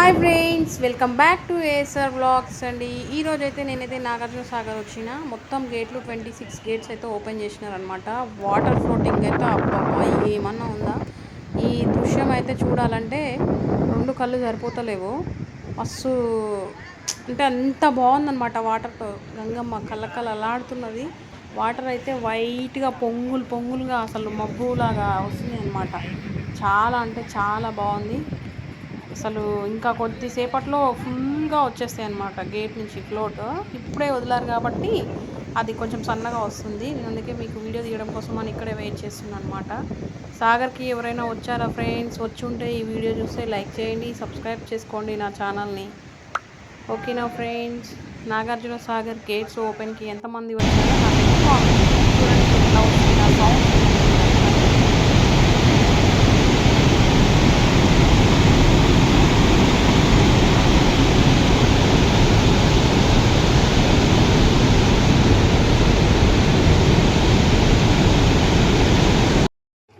Hi friends welcome back to Acer blogs అండి. ఈరోజు అయితే నేనైతే నాగార్జున సాగర్ వచ్చిన. మొత్తం గేట్లు ట్వంటీ సిక్స్ గేట్స్ అయితే ఓపెన్ చేసినారనమాట వాటర్ ఫ్లోటింగ్ అయితే అబ్బాబా ఏమన్నా ఉందా? ఈ దృశ్యం అయితే చూడాలంటే రెండు కళ్ళు సరిపోతలేవు. మస్తు అంటే అంత బాగుందన్నమాట వాటర్తో గంగమ్మ కళ్ళకళ్ళలాడుతున్నది వాటర్ అయితే వైట్గా పొంగులు పొంగులుగా అసలు మబ్బులాగా వస్తున్నాయి అనమాట చాలా అంటే చాలా బాగుంది. అసలు ఇంకా కొద్దిసేపట్లో ఫుల్గా వచ్చేస్తాయి అనమాట గేట్ నుంచి ఫ్లోట్ ఇప్పుడే వదిలారు కాబట్టి అది కొంచెం సన్నగా వస్తుంది. నేను అందుకే మీకు వీడియో తీయడం కోసం అని ఇక్కడే వెయిట్ చేస్తున్నాను అనమాట సాగర్కి ఎవరైనా వచ్చారా ఫ్రెండ్స్? వచ్చి ఉంటే ఈ వీడియో చూస్తే లైక్ చేయండి సబ్స్క్రైబ్ చేసుకోండి నా ఛానల్ని. ఓకేనా ఫ్రెండ్స్ నాగార్జున సాగర్ గేట్స్ ఓపెన్కి ఎంతమంది వచ్చారో నాకు కామెంట్ చూడండి సౌండ్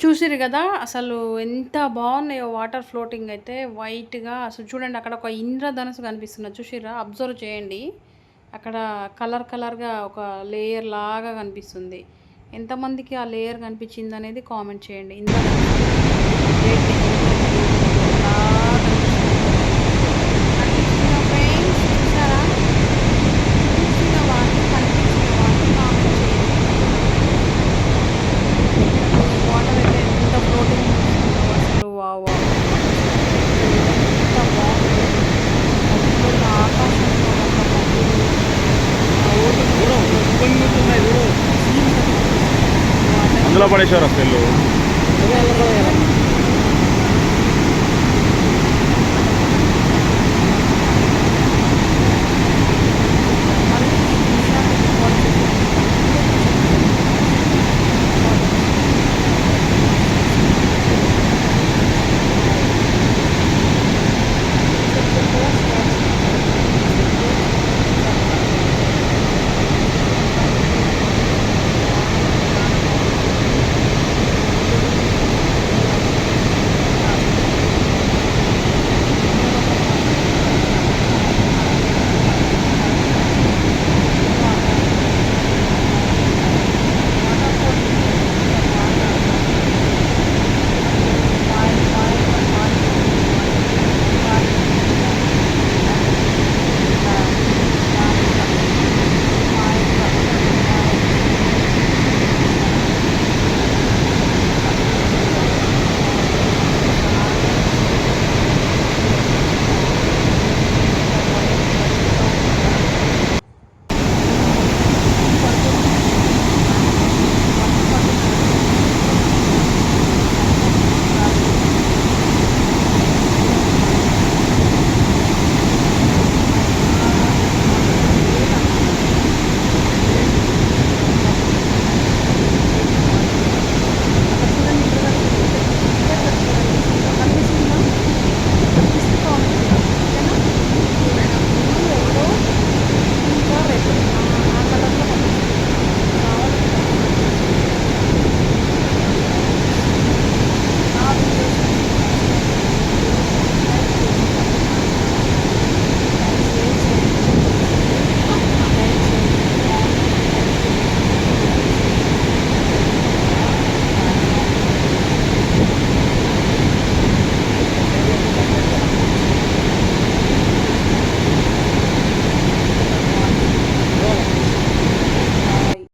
చూసిరు కదా అసలు ఎంత బాగున్నాయో వాటర్ ఫ్లోటింగ్ అయితే వైట్గా. అసలు చూడండి అక్కడ ఒక ఇంద్రధనుసు కనిపిస్తున్నది. చూసిరా అబ్జర్వ్ చేయండి. అక్కడ కలర్ కలర్గా ఒక లేయర్ లాగా కనిపిస్తుంది. ఎంతమందికి ఆ లేయర్ కనిపించింది అనేది కామెంట్ చేయండి. ఇంద్రధనుసు महाबळेश्वर असेल.